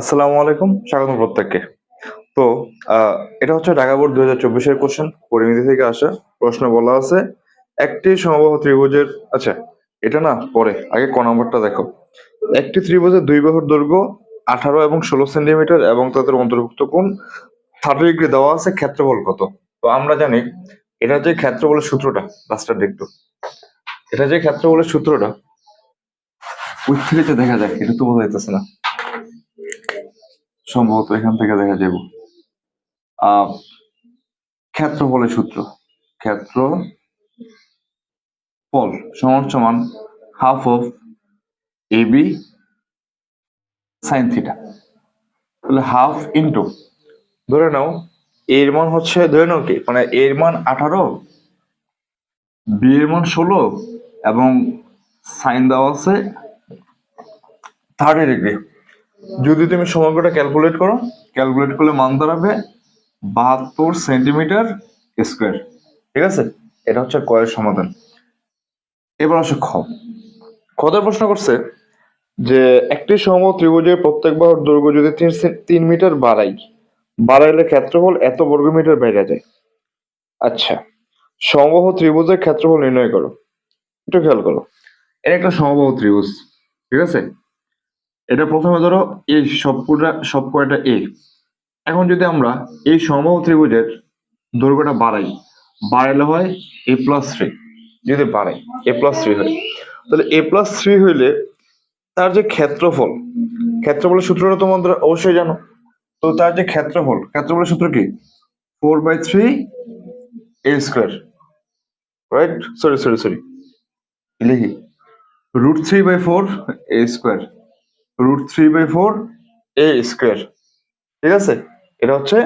আসসালামু আলাইকুম স্বাগত প্রত্যেককে। তো এটা হচ্ছে ঢাকা বোর্ড দুই হাজার চব্বিশের কোশ্চেন পরিমিতি থেকে আসা প্রশ্ন বলা আছে। একটি সমবাহু ত্রিভুজের আচ্ছা এটা না, পরে, আগে ক নম্বরটা দেখো। একটি ত্রিভুজের দুই বাহুর দৈর্ঘ্য আঠারো এবং ষোলো সেন্টিমিটার এবং তাদের অন্তর্ভুক্ত কোণ থার্টি ডিগ্রি দেওয়া আছে, ক্ষেত্রফল কত? তো আমরা জানি, এটা যে ক্ষেত্রফলের সূত্রটা লাস্টার দেখতো। এটা যে ক্ষেত্রফলের সূত্রটা থেকে দেখা যায় এটা তো বোঝা যাইতেছে না। সম্ভবত এখান থেকে দেখা যাব আহ ক্ষেত্রফলের সূত্র। ক্ষেত্র ফল সমান সমান half of A B sine theta তাহলে হাফ ইন্টু ধরে নাও, এর মান হচ্ছে, ধরে নাও কি মানে এর মান আঠারো বি এর মান ষোলো এবং সাইন দেওয়া আছে থার্টি ডিগ্রি যদি তুমি সমগ্রটা ক্যালকুলেট করো ক্যালকুলেট করলে মান দাঁড়াবে বাহাত্তর সেন্টিমিটার স্কোয়ার ঠিক আছে? এটা হচ্ছে কয়ের সমাধান। এবার আসে খ। খদের প্রশ্ন করছে যে, একটি সম ত্রিভুজের প্রত্যেক বাহুর দৈর্ঘ্য যদি তিন মিটার বাড়াই, বাড়াইলে ক্ষেত্রফল এত বর্গ মিটার বেড়ে যায়। আচ্ছা সমবাহু ত্রিভুজের ক্ষেত্রফল নির্ণয় করো। একটু খেয়াল করো। এটা একটা সমবাহু ত্রিভুজ, ঠিক আছে? এটা প্রথমে ধরো এই সবকটা সব কয়টা এ এখন যদি আমরা এই সমবাহু ত্রিভুজের দৈর্ঘ্যটা বাড়াই, বাড়াইলে হয় এ প্লাস থ্রি যদি বাড়াই এ প্লাস থ্রি হয়। তাহলে এ প্লাস থ্রি হইলে তার যে ক্ষেত্রফল, ক্ষেত্রফলের সূত্রটা তোমাদের অবশ্যই জানো। তো তার যে ক্ষেত্রফল, ক্ষেত্রফলের সূত্র কি? Four by three A square right sorry sorry sorry লিখি। Root three by four A square root three by four A square. ঠিক আছে? এটা হচ্ছে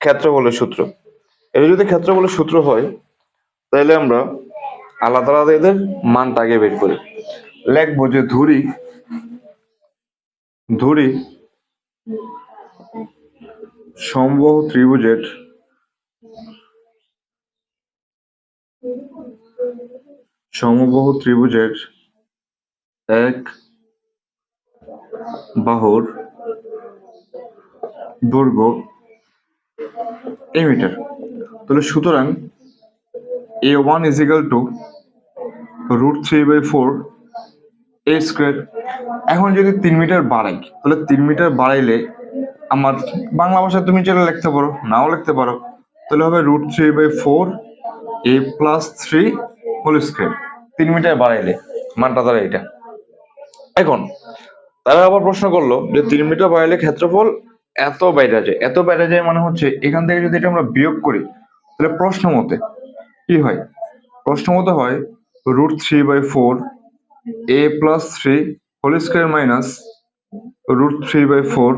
ক্ষেত্রফলের সূত্র। এটা যদি ক্ষেত্রফলের সূত্র হয় তাহলে আমরা আলাদা আলাদা এদের মানটা আগে বের করি। লিখব যে ধরি ধরি সমবাহু ত্রিভুজের সমবাহু ত্রিভুজের এক বাহুর দৈর্ঘ্য এ মিটার। তাহলে সুতরাং A one is equal to root three by four A square এখন যদি তিন মিটার বাড়াই, তাহলে তিন মিটার বাড়াইলে আমার বাংলা ভাষায় তুমি যেটা লিখতে পারো, নাও লিখতে পারো। তাহলে হবে root three by four A plus three whole square তিন মিটার বাড়াইলে, মানটা দ্বারা এটা এখন তারা আবার প্রশ্ন করল যে তিন মিটার বাড়াইলে ক্ষেত্রফল এত বাইরে যায়। এত বাইরে যায় মানে হচ্ছে এখান থেকে যদি এটা আমরা বিয়োগ করি, তাহলে প্রশ্ন মতে কি হয়? প্রশ্ন মতে হয় root three by four A plus three whole square minus root three by four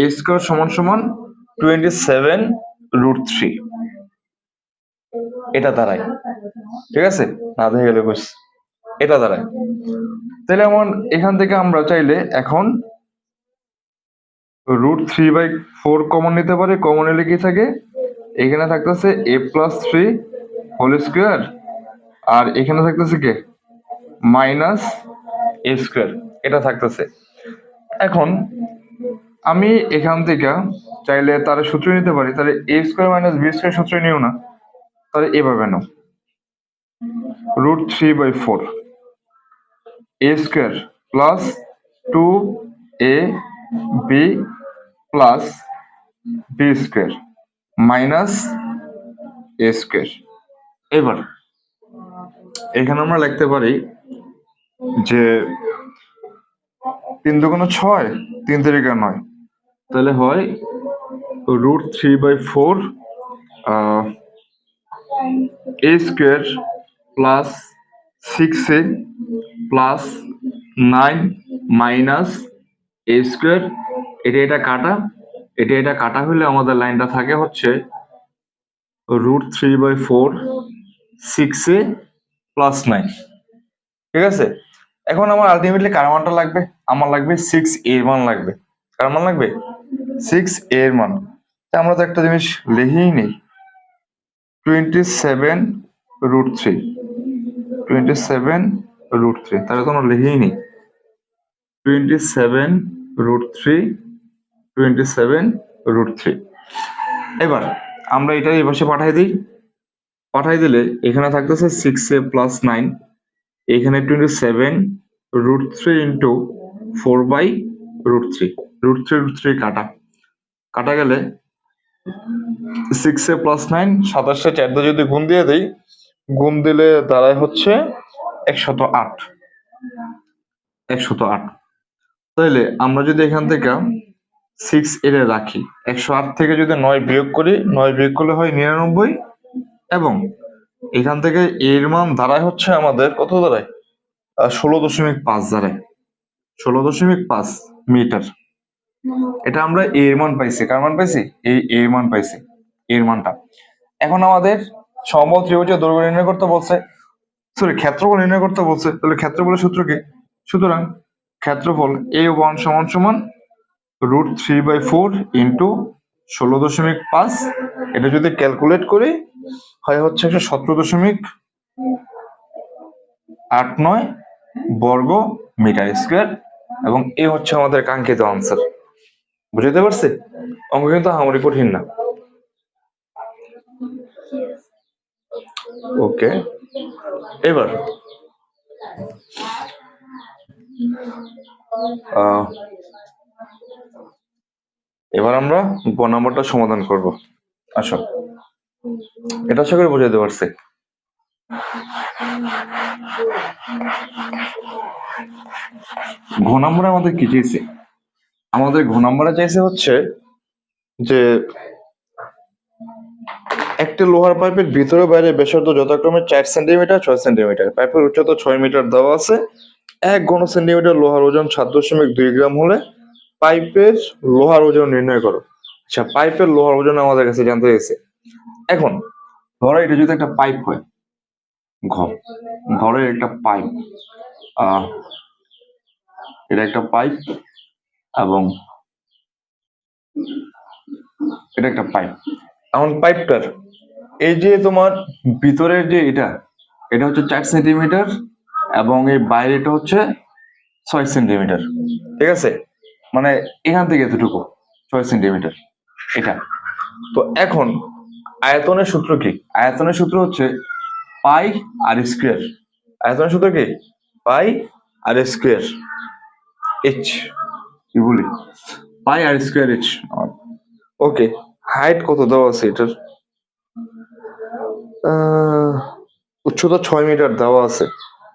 A square সমান সমান টোয়েন্টি সেভেন রুট থ্রি। এটা দাঁড়ায়। ঠিক আছে? না দেখে গেলে এটা দাঁড়ায়। তাহলে এমন এখান থেকে আমরা চাইলে এখন root three by four common নিতে পারি। কমন এলে কি থাকে? এখানে থাকতেছে A plus three whole square আর এখানে থাকতেছে কে? মাইনাস এ স্কোয়ার এটা থাকতেছে। এখন আমি এখান থেকে চাইলে তার সূত্র নিতে পারি। তাহলে A square minus B square সূত্র নিও না। তাহলে এভাবে নাও। Root three by four A square plus two A B plus B square minus A square এবার, এখানে আমরা লিখতে পারি যে তিন দুগুণ ছয়, তিন তারিখে নয়। তাহলে হয় root three by four A square plus six A plus nine minus A square এটা এটা কাটা, এটা এটা কাটা হলে আমাদের লাইনটা থাকে হচ্ছে root three by four six A plus nine ঠিক আছে? এখন আমার আলটিমেটলি কার মানটা লাগবে? আমার লাগবে সিক্স এর মান লাগবে। কার লাগবে? সিক্স এর মান। আমরা তো একটা জিনিস লিখেই নেই। Twenty seven root three twenty seven root three তাহলে তো আমরা লিখেই নেই। Twenty seven root three twenty seven root three এবার আমরা এটা এই পাশে পাঠাই দিই। পাঠাই দিলে এখানে থাকতেছে সিক্স এ প্লাস নাইন এখানে twenty seven root three into four by root three root three root three কাটা। কাটা গেলে সিক্স এ প্লাস নাইন সাতাশে চার দিয়ে যদি গুণ দিয়ে দিই, গুণ দিলে দাঁড়ায় হচ্ছে একশত আট। একশত আট। তাহলে আমরা যদি এখান থেকে সিক্স এর রাখি, একশো আট থেকে যদি নয় বিয়োগ করি, নয় বিয়োগ করলে হয় নিরানব্বই এবং এখান থেকে এর মান দাঁড়ায় হচ্ছে আমাদের কত দাঁড়ায় ষোলো দশমিক পাঁচ দাঁড়ায় ষোলো দশমিক পাঁচ মিটার। এটা আমরা এর মান পাইছি। কার মান পাইছি? এই এর মান পাইছি। এর মানটা। এখন আমাদের সমবল ত্রিভুজের দৈর্ঘ্য নির্ণয় করতে বলছে সরি ক্ষেত্রফল নির্ণয় করতে বলছে। তাহলে ক্ষেত্রফলের সূত্র কি? সুতরাং ক্ষেত্রফল এ ওয়ান সমান সমান root three by four into ষোলো দশমিক পাঁচ। এটা যদি ক্যালকুলেট করি, হয় হচ্ছে একশো সতেরো দশমিক আট নয় বর্গ মিটার স্কোয়ার। এবং এ হচ্ছে আমাদের কাঙ্ক্ষিত আনসার বুঝতে পারছি? অঙ্ক কিন্তু আমারই কঠিন না। ওকে এবার আহ, এবার আমরা গ নম্বরটা সমাধান করব। আসো। এটা আশা করে বোঝাতে পারছি। ঘ আমাদের কি চাইছে? আমাদের ঘ চাইছে হচ্ছে যে একটি লোহার পাইপের ভিতরে বাইরে ব্যাসার্ধ যথাক্রমে চার সেন্টিমিটার, ছয় সেন্টিমিটার। পাইপের উচ্চতা ছয় মিটার দেওয়া আছে। এক ঘন সেন্টিমিটার লোহার ওজন সাত দশমিক দুই গ্রাম হলে পাইপের লোহার ওজন নির্ণয় করো। আচ্ছা পাইপের লোহার ওজন আমাদের কাছে জানতে চাইছে। এখন, ধরো এটা যদি একটা পাইপ হয়, ঘর, ঘরের একটা পাইপ এটা একটা পাইপ এবং এটা একটা পাইপ। এখন পাইপটার এই যে তোমার ভিতরের যে এটা এটা হচ্ছে চার সেন্টিমিটার এবং এই বাইরেটা হচ্ছে ছয় সেন্টিমিটার। ঠিক আছে? মানে এখান থেকে এতটুকু, ছয় সেন্টিমিটার। এটা। তো এখন আয়তনের সূত্র কি? আয়তনের সূত্র হচ্ছে পাই আর স্কোয়ার। আয়তনের সূত্র কি? পাই আর স্কোয়ার। এইচ কি বলি? Pi R square H okay height কত দেওয়া আছে এটার? উচ্চতা ছয় মিটার দেওয়া আছে।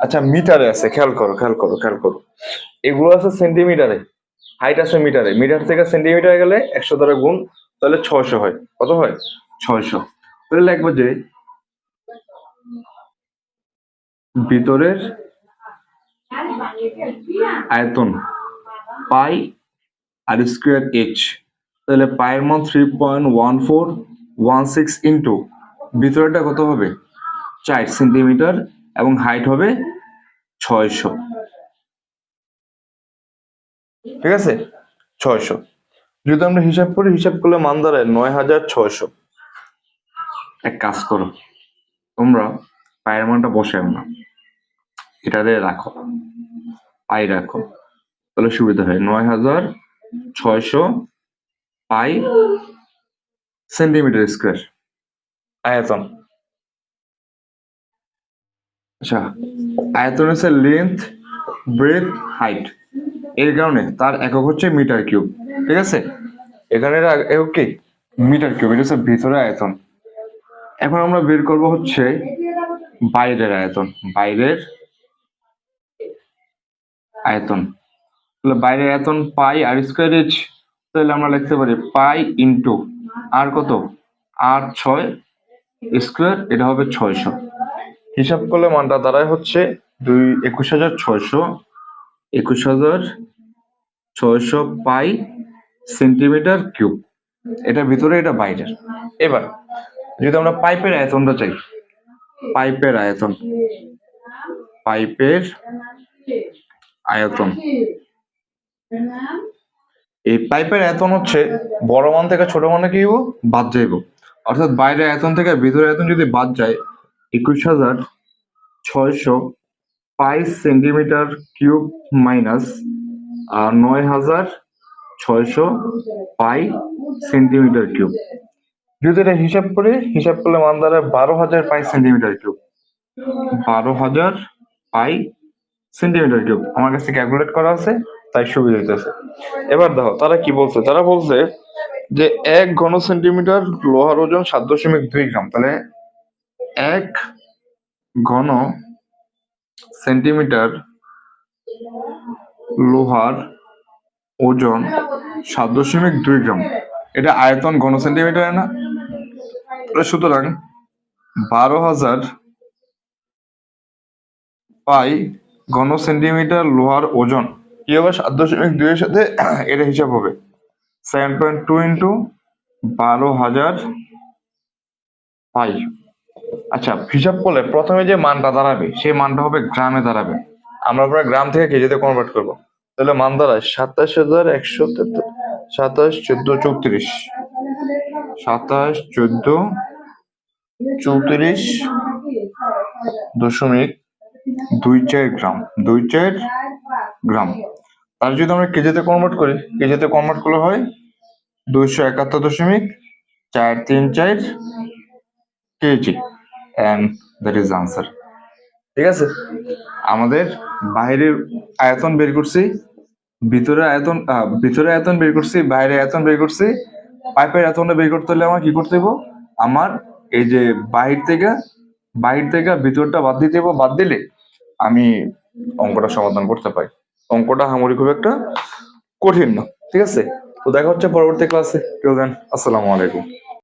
আচ্ছা মিটারে আছে, খেয়াল করো খেয়াল করো খেয়াল করো। এগুলো আছে সেন্টিমিটারে হাইট আছে মিটারে। মিটার থেকে সেন্টিমিটার গেলে একশো দ্বারা গুণ, তাহলে ছয়শো হয়। কত হয়? ছয়শো। তাহলে লিখব যে ভিতরের আয়তন পাই আর স্কোয়ার এইচ। তাহলে পায়ের মান three point one four one six into ভিতরেটা কত হবে? চার সেন্টিমিটার এবং হাইট হবে ছয়শো। ঠিক আছে? ছয়শো। যদি আমরা হিসাব করি, হিসাব করলে মান দাঁড়ায় নয় হাজার ছয়শো। এক কাজ করো, তোমরা পায়ের মানটা বসাও না এটাতে রাখো। পাই রাখো। তাহলে সুবিধা হয় নয় হাজার ছয়শো পাই সেন্টিমিটার স্কোয়ার। আয়তন। আচ্ছা আয়তন হচ্ছে লেন্থ ব্রেথ হাইট এর কারণে তার একক হচ্ছে মিটার কিউব ঠিক আছে? এখানে একক কি? মিটার কিউব এটা হচ্ছে ভিতরে আয়তন। এখন আমরা বের করব হচ্ছে বাইরের আয়তন বাইরের আয়তন। তাহলে বাইরের আয়তন পাই আর স্কোয়ার এইচ তাহলে আমরা লিখতে পারি পাই ইন্টু আর কত? আর ছয় স্কোয়ার, এটা হবে ছয়শো। হিসাব করলে মানটা দাঁড়ায় হচ্ছে দুই একুশ হাজার ছয়শো একুশ হাজার ছয়শো পাই সেন্টিমিটার কিউব। এটা ভিতরে, এটা বাইরের এবার, যদি আমরা পাইপের আয়তনটা চাই, পাইপের আয়তন পাইপের আয়তন। এই পাইপের আয়তন হচ্ছে বড় মান থেকে ছোট মানে কি? বাদ যাইব। অর্থাৎ বাইরের আয়তন থেকে ভিতরের আয়তন যদি বাদ যায়, একুশ হাজার ছয়শো পাই সেন্টিমিটার কিউব মাইনাস নয় হাজার ছয়শো পাই সেন্টিমিটার কিউব। যদি এটা হিসাব করি, হিসাব করলে মান দাঁড়ায় বারো হাজার পাই সেন্টিমিটার কিউব। বারো হাজার পাই সেন্টিমিটার কিউব। আমার কাছে ক্যালকুলেট করা আছে। তাই সুবিধা হইতেছে। এবার দেখো, তারা কি বলছে? তারা বলছে যে এক ঘন সেন্টিমিটার লোহার ওজন সাত দশমিক দুই গ্রাম। তাহলে এক ঘন সেন্টিমিটার লোহার ওজন সাত দশমিক দুই গ্রাম। এটা আয়তন ঘন সেন্টিমিটার না? সুতরাং বারো হাজার পাই ঘন সেন্টিমিটার লোহার ওজন কি হবে? সাত দশমিক দুইয়ের সাথে এটা হিসাব হবে। সেভেন পয়েন্ট টু ইন্টু বারো হাজার পাই আচ্ছা হিসাব করলে প্রথমে যে মানটা দাঁড়াবে, সেই মানটা হবে গ্রামে দাঁড়াবে। আমরা পরে গ্রাম থেকে কেজিতে কনভার্ট করব। তাহলে মান দাঁড়ায় সাতাশ হাজার একশো সাতাশ চোদ্দ চৌত্রিশ। সাতাশ চোদ্দ চৌত্রিশ দশমিক দুই চার গ্রাম। দুই চার গ্রাম। আর যদি আমরা কেজিতে কনভার্ট করি, কেজিতে কনভার্ট করলে হয় দুইশো একাত্তর দশমিক চার তিন চার kg and that is answer ঠিক আছে? আমাদের বাইরের আয়তন বের করছি ভিতরে আয়তন ভিতরে আয়তন বের করছি বাইরে আয়তন বের করছি, পাইপের আয়তনটা বের করতে হলে আমার কি করতে হবে আমার এই যে বাহির থেকে বাহির থেকে ভিতরটা বাদ দিতে হবে বাদ দিলে আমি অঙ্কটা সমাধান করতে পারি। অঙ্কটা হামরি খুব একটা কঠিন না, ঠিক আছে? তো দেখা হচ্ছে পরবর্তী ক্লাসে আসসালামু আলাইকুম।